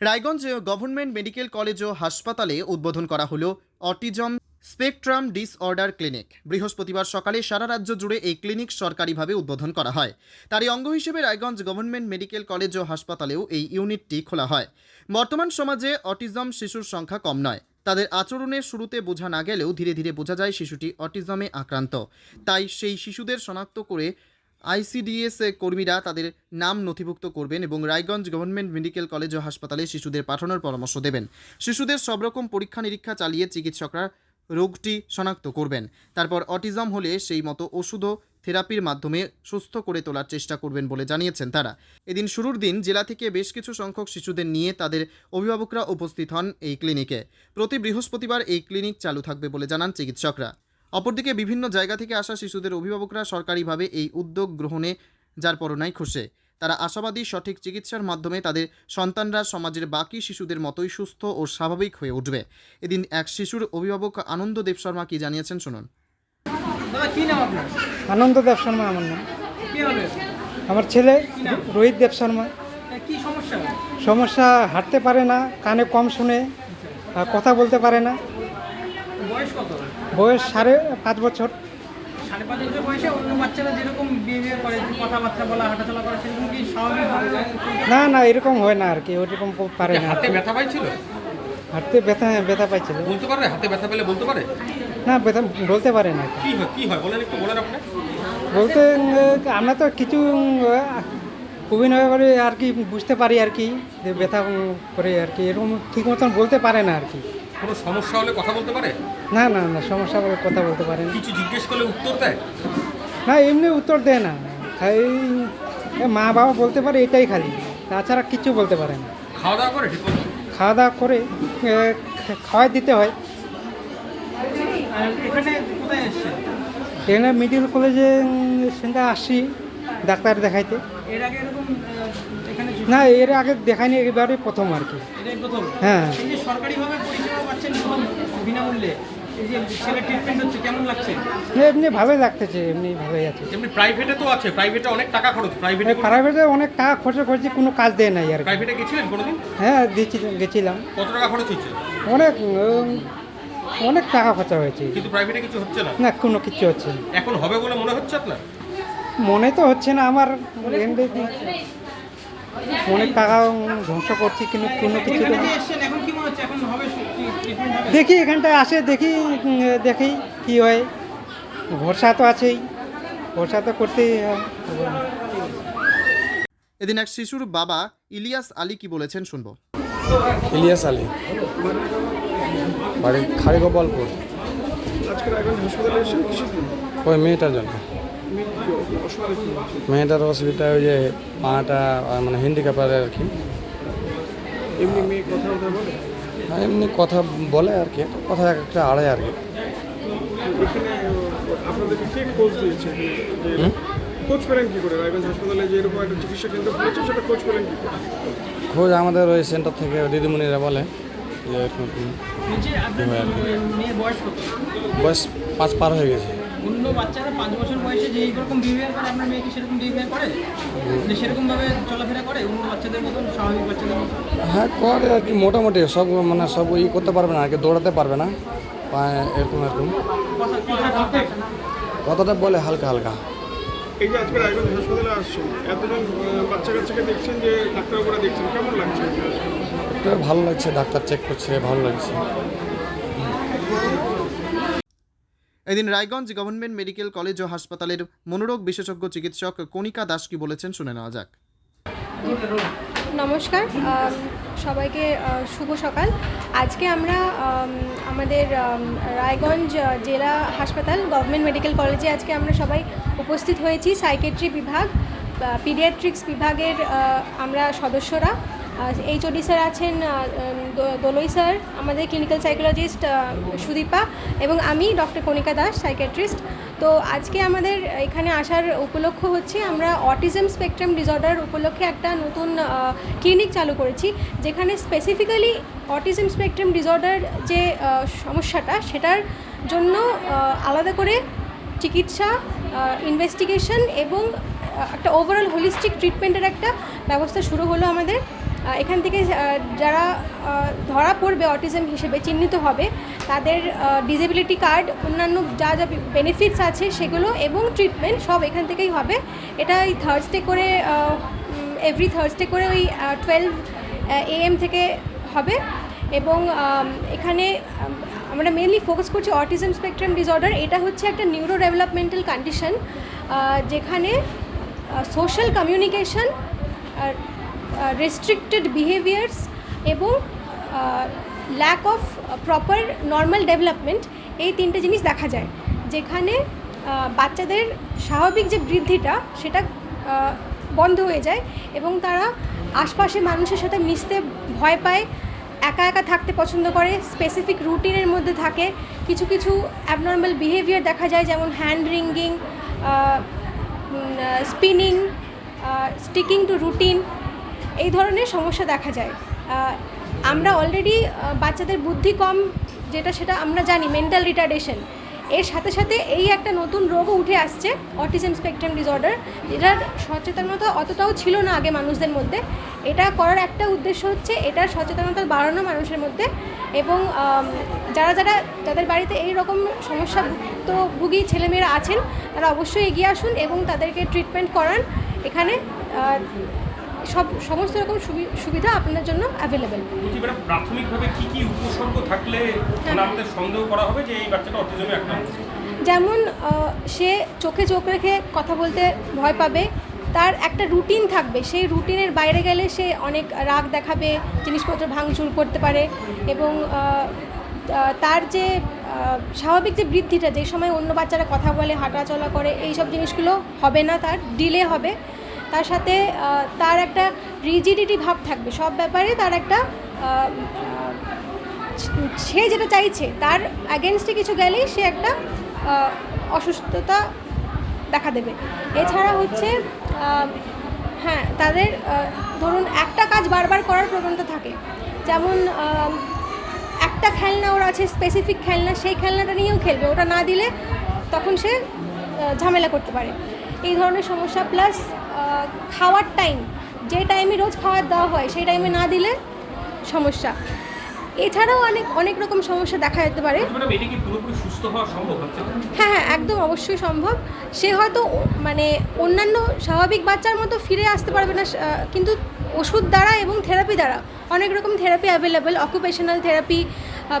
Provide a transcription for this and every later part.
Raiganj government medical college ও হাসপাতালে উদ্বোধন করা হলো অটিজম স্পেকট্রাম ডিসঅর্ডার ক্লিনিক। বৃহস্পতিবার সকালে সারা রাজ্য জুড়ে এই ক্লিনিক সরকারিভাবে উদ্বোধন করা হয়। তারই অঙ্গ হিসেবে রায়গঞ্জ গভর্নমেন্ট মেডিকেল কলেজ ও হাসপাতালেও এই ইউনিটটি খোলা হয়। বর্তমান সমাজে অটিজম শিশুর সংখ্যা কম নয়। তাদের আচরণের শুরুতে বোঝা না গেলেও ধীরে ধীরে বোঝা যায় শিশুটি অটিজমে আক্রান্ত। তাই সেই শিশুদের শনাক্ত করে আইসিডিএস কর্মীরা তাদের নাম নথিভুক্ত করবেন এবং রায়গঞ্জ গভর্নমেন্ট মেডিকেল কলেজ ও হাসপাতালে শিশুদের পাঠানোর পরামর্শ দেবেন। শিশুদের সব রকম পরীক্ষা নিরীক্ষা চালিয়ে চিকিৎসকরা রোগটি শনাক্ত করবেন। তারপর অটিজম হলে সেই মতো ওষুধ থেরাপির মাধ্যমে সুস্থ করে তোলার চেষ্টা করবেন বলে জানিয়েছেন তারা। এদিন শুরুর দিন জেলা থেকে বেশ কিছু সংখ্যক শিশুদের নিয়ে তাদের অভিভাবকরা উপস্থিত হন এই ক্লিনিকে। প্রতি বৃহস্পতিবার এই ক্লিনিক চালু থাকবে বলে জানান চিকিৎসকরা। অপরদিকে বিভিন্ন জায়গা থেকে আসা শিশুদের অভিভাবকরা সরকারিভাবে এই উদ্যোগ গ্রহণে যার পরনাই খুশে তারা আশাবাদী সঠিক চিকিৎসার মাধ্যমে তাদের সন্তানরা সমাজের বাকি শিশুদের মতোই সুস্থ ও স্বাভাবিক হয়ে উঠবে। এদিন এক শিশুর অভিভাবক আনন্দ দেব শর্মা কি জানিয়েছেন শুনুন। দাদা কি নাম আপনার? আনন্দ দেব শর্মা আমার নাম। আমার ছেলে রোহিত দেব শর্মা। সমস্যা? সমস্যা হাঁটতে পারে না কানে কম শুনে আর কথা বলতে পারে না। বয়স কত? বয়স সাড়ে পাঁচ বছর। সাড়ে পাঁচ বছর বয়সে অন্য বাচ্চারা যেরকম বিহেভিয়ার করে কথাবার্তা বলা হাঁটাচলা করা সেরকম কি স্বাভাবিক না না এরকম হয় না আর কি ওইরকম পারে না হাতে ব্যথা পাইছিল? হাঁটতে ব্যথা ব্যথা পাইছিল। বলতে পারে? হাতে ব্যথা পেলে বলতে পারে? না ব্যথা বলতে পারে না কি হয় কি হয়? বলেন একটু বলেন আপনি। বলতে আমরা তো কিছু অভিনয় করে আর কি বুঝতে পারি আর কি যে ব্যথা করে আর কি এরকম ঠিক মতন বলতে পারে না আর কি। কোনো সমস্যা হলে কথা বলতে পারে? না না না সমস্যা বলে কথা বলতে পারে না। কিছু জিজ্ঞেস করলে উত্তর দেয়? না এমনি উত্তর দেয় না। খালি মা বাবা বলতে পারে এটাই খালি তাছাড়া কিচ্ছু বলতে পারে না। খাওয়া দাওয়া করে ঠিক খাওয়া দাওয়া করে খাওয়াই দিতে হয়। এখানে কোথায় এসছে এখানে মেডিকেল কলেজে সেখানে আসি ডাক্তার দেখাইতে। এর আগে এরকম আহ, এখানে না এর আগে দেখাইনি এবারে প্রথম আর কি। এটাই প্রথম? হ্যাঁ। এই যে সরকারিভাবে পরিষেবা পাচ্ছেন বিনামূল্যে এই যে ছেলে ট্রিটমেন্ট হচ্ছে কেমন লাগছে? এমনি ভালোই লাগতেছে এমনি ভালোই আছে। এমনি প্রাইভেটে তো আছে প্রাইভেটে অনেক টাকা খরচ প্রাইভেটে প্রাইভেটে অনেক টাকা খরচা করছি কোনো কাজ দেয় নাই আর প্রাইভেটে গেছিলেন কোনোদিন? হ্যাঁ গেছিলাম। কত টাকা খরচ হচ্ছে অনেক অনেক টাকা খরচা হয়েছে। কিন্তু প্রাইভেটে কিছু হচ্ছে না? না কোনো কিছু হচ্ছে না। এখন হবে বলে মনে হচ্ছে আপনার? মনে তো হচ্ছে না আমার অনেক টাকা ধ্বংস করছি কিন্তু কোনো কিছু মনে দেখি এখানটায় আসে দেখি দেখি কি হয়। ভরসা তো আছেই ভরসা তো করতেই এদিন এক শিশুর বাবা ইলিয়াস আলী কি বলেছেন শুনব। ইলিয়াস আলী বাড়ি খাড়ি গোপালপুর ওই মেয়েটার জন্য। মেয়েটার অসুবিধা ওই যে পাটা মানে হ্যান্ডিক্যাপার আর কি। এমনি কথা কথা বলে? হ্যাঁ, এমনি কথা বলে আর কি কথা এক একটা আড়াই আর কি। খোঁজ আমাদের ওই সেন্টার থেকে দিদিমণিরা বলে যে বয়স পাঁচ পার হয়ে গেছে। অন্য বাচ্চারা পাঁচ বছর বয়সে যে এইরকম বিহেভিয়ার করে আপনার মেয়ে কি সেরকম বিহেভিয়ার করে? মানে সেরকমভাবে চলাফেরা করে অন্য বাচ্চাদের মতন স্বাভাবিক বাচ্চাদের মতন? হ্যাঁ করে আর কি মোটামুটি সব মানে সব ই করতে পারবে না আর কি দৌড়াতে পারবে না পায়ে এরকম এরকম। কথা কথা কথা কথাটা বলে হালকা হালকা। এই যে আজকে রায়গঞ্জ হাসপাতালে আসছেন এতজন বাচ্চা কাচ্চাকে দেখছেন যে ডাক্তারবাবুরা দেখছেন কেমন লাগছে? ভালো লাগছে ডাক্তার চেক করছে ভালো লাগছে। এদিন রায়গঞ্জ গভর্নমেন্ট মেডিকেল কলেজ ও হাসপাতালের মনোরোগ বিশেষজ্ঞ চিকিৎসক কণিকা দাস কি বলেছেন, শুনে নেওয়া যাক। নমস্কার সবাইকে শুভ সকাল। আজকে আমরা আমাদের রায়গঞ্জ জেলা হাসপাতাল, গভর্নমেন্ট মেডিকেল কলেজে আজকে আমরা সবাই উপস্থিত হয়েছি। সাইকেট্রি বিভাগ পিডিয়াট্রিক্স বিভাগের আমরা সদস্যরা। এইচওডি স্যার আছেন দোলই স্যার, আমাদের ক্লিনিক্যাল সাইকোলজিস্ট সুদীপা, এবং আমি ডক্টর কণিকা দাস সাইকেট্রিস্ট তো আজকে আমাদের এখানে আসার উপলক্ষ হচ্ছে, আমরা অটিজম স্পেকট্রাম ডিসঅর্ডার উপলক্ষে একটা নতুন ক্লিনিক চালু করেছি, যেখানে স্পেসিফিক্যালি অটিজম স্পেকট্রাম ডিসঅর্ডার যে সমস্যাটা, সেটার জন্য আলাদা করে চিকিৎসা ইনভেস্টিগেশন এবং একটা ওভারঅল হোলিস্টিক ট্রিটমেন্টের একটা ব্যবস্থা শুরু হলো আমাদের। এখান থেকে যারা ধরা পড়বে অটিজম হিসেবে চিহ্নিত হবে, তাদের ডিসেবিলিটি কার্ড অন্যান্য যা যা বেনিফিটস আছে সেগুলো এবং ট্রিটমেন্ট সব এখান থেকেই হবে। এটা এই থার্সডে করে এভরি থার্সডে করে ওই টুয়েলভ এএম থেকে হবে। এবং এখানে আমরা মেনলি ফোকাস করছি অটিজম স্পেকট্রাম ডিসঅর্ডার এটা হচ্ছে একটা নিউরো ডেভেলপমেন্টাল কন্ডিশন যেখানে সোশ্যাল কমিউনিকেশন রেস্ট্রিক্টেড বিহেভিয়ার্স এবং lack of proper normal development এই তিনটে জিনিস দেখা যায়। যেখানে বাচ্চাদের স্বাভাবিক যে বৃদ্ধিটা সেটা বন্ধ হয়ে যায় এবং তারা আশপাশে মানুষের সাথে মিশতে ভয় পায়, একা একা থাকতে পছন্দ করে স্পেসিফিক রুটিনের মধ্যে থাকে। কিছু কিছু অ্যাবনর্মাল বিহেভিয়ার দেখা যায় যেমন hand wringing spinning sticking to routine এই ধরনের সমস্যা দেখা যায়। আমরা অলরেডি বাচ্চাদের বুদ্ধি কম, যেটা সেটা আমরা জানি মেন্টাল রিটার্ডেশন এর সাথে সাথে এই একটা নতুন রোগও উঠে আসছে অটিজম স্পেকট্রাম ডিসঅর্ডার যেটার সচেতনতা অতটাও ছিল না আগে মানুষদের মধ্যে। এটা করার একটা উদ্দেশ্য হচ্ছে, এটার সচেতনতা বাড়ানো মানুষের মধ্যে এবং যারা যারা, যাদের বাড়িতে এই রকম সমস্যাভুক্তভোগী ছেলেমেয়েরা আছেন, তারা অবশ্যই এগিয়ে আসুন এবং তাদেরকে ট্রিটমেন্ট করান। এখানে সব সমস্ত রকম সুবি- সুবিধা আপনার জন্য অ্যাভেলেবেল প্রাথমিকভাবে কি কি উপসর্গ থাকলে মানে আমাদের সন্দেহ করা হবে যে এই বাচ্চাটা অটিজমে আক্রান্ত? যেমন সে চোখে চোখ রেখে কথা বলতে ভয় পাবে তার একটা রুটিন থাকবে। সেই রুটিনের বাইরে গেলে সে অনেক রাগ দেখাবে জিনিসপত্র ভাঙচুর করতে পারে এবং তার যে স্বাভাবিক যে বৃদ্ধিটা যে সময় অন্য বাচ্চারা কথা বলে হাঁটাচলা করে এই সব জিনিসগুলো হবে না তার ডিলে হবে। তার সাথে তার একটা রিজিডিটি ভাব থাকবে। সব ব্যাপারে তার একটা সে যেটা চাইছে, তার অ্যাগেনস্টে কিছু গেলেই সে একটা অসুস্থতা দেখা দেবে। এছাড়া হচ্ছে হ্যাঁ তাদের ধরুন একটা কাজ বারবার করার প্রবণতা থাকে। যেমন একটা খেলনা ওর আছে স্পেসিফিক খেলনা, সেই খেলনাটা নিয়েও খেলবে। ওটা না দিলে তখন সে ঝামেলা করতে পারে। এই ধরনের সমস্যা প্লাস খাওয়ার টাইম যে টাইমে রোজ খাবার দেওয়া হয় সেই টাইমে না দিলে সমস্যা। এছাড়াও অনেক অনেক রকম সমস্যা দেখা যেতে পারে। হচ্ছে? হ্যাঁ হ্যাঁ একদম অবশ্যই সম্ভব। সে হয়তো মানে অন্যান্য স্বাভাবিক বাচ্চার মতো ফিরে আসতে পারবে না কিন্তু ওষুধ দ্বারা এবং থেরাপি দ্বারা অনেক রকম therapy available occupational therapy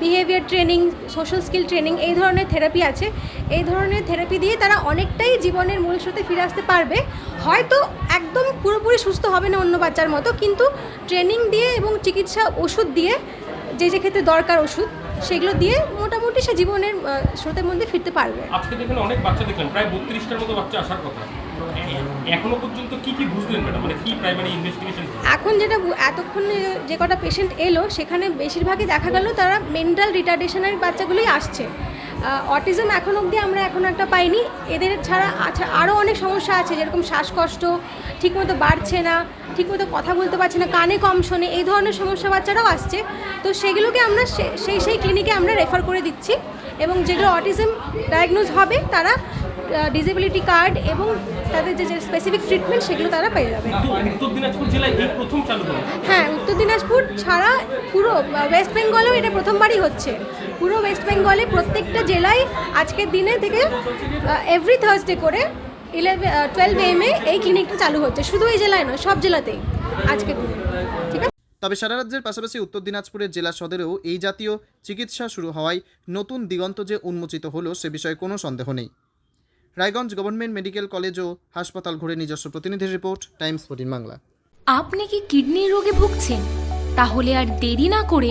behaviour training social skill training এই ধরনের থেরাপি আছে। এই ধরনের থেরাপি দিয়ে তারা অনেকটাই জীবনের মূল স্রোতে ফিরে আসতে পারবে। হয়তো একদম পুরোপুরি সুস্থ হবে না অন্য বাচ্চার মতো, কিন্তু ট্রেনিং দিয়ে এবং চিকিৎসা ওষুধ দিয়ে, যে যে ক্ষেত্রে দরকার ওষুধ, সেগুলো দিয়ে মোটামুটি সে জীবনের স্রোতের মধ্যে ফিরতে পারবে। আজকে দেখেন অনেক বাচ্চা দেখলাম প্রায় বত্রিশটার মতো বাচ্চা আসার কথা। এখনও পর্যন্ত কি কি বুঝলেন ম্যাডাম? মানে কি প্রাইমারি ইনভেস্টিগেশন এখন যেটা এতক্ষণ যে কটা পেশেন্ট এলো সেখানে বেশিরভাগই দেখা গেল তারা মেন্টাল রিটার্ডেশনের বাচ্চাগুলোই আসছে। অটিজম এখন অবধি আমরা এখন একটা পাইনি। এদের ছাড়া আচ্ছা আরও অনেক সমস্যা আছে যেরকম শ্বাসকষ্ট ঠিকমতো বাড়ছে না ঠিকমতো কথা বলতে পারছে না কানে কম শোনে এই ধরনের সমস্যা বাচ্চারাও আসছে। তো সেগুলোকে আমরা সে- সেই সেই ক্লিনিকে আমরা রেফার করে দিচ্ছি এবং যেগুলো অটিজম ডায়াগনোজ হবে তারা ডিসেবিলিটি কার্ড এবং তাদের যে যে স্পেসিফিক ট্রিটমেন্ট সেগুলো তারা পেয়ে যাবে। হ্যাঁ উত্তর দিনাজপুর ছাড়া পুরো ওয়েস্ট বেঙ্গলেও এটা প্রথমবারই হচ্ছে। পুরো ওয়েস্ট বেঙ্গলে প্রত্যেকটা জেলায় আজকের দিনে থেকে এভরি থার্সডে করে ইলেভেন টুয়েলভ এম এ এই ক্লিনিকটা চালু হচ্ছে। শুধু এই জেলায় নয় সব জেলাতেই আজকের দিনে। ঠিক আছে? তবে সারা রাজ্যের পাশাপাশি উত্তর দিনাজপুরের জেলা সদরেও এই জাতীয় চিকিৎসা শুরু হওয়ায় নতুন দিগন্ত যে উন্মোচিত হলো সে বিষয়ে কোনো সন্দেহ নেই। রায়গঞ্জ গভর্নমেন্ট মেডিকেল কলেজ ও হাসপাতাল ঘুরে নিজস্ব প্রতিনিধির রিপোর্ট টাইমস ফোর্টিন বাংলা। আপনি কি কিডনির রোগে ভুগছেন? তাহলে আর দেরি না করে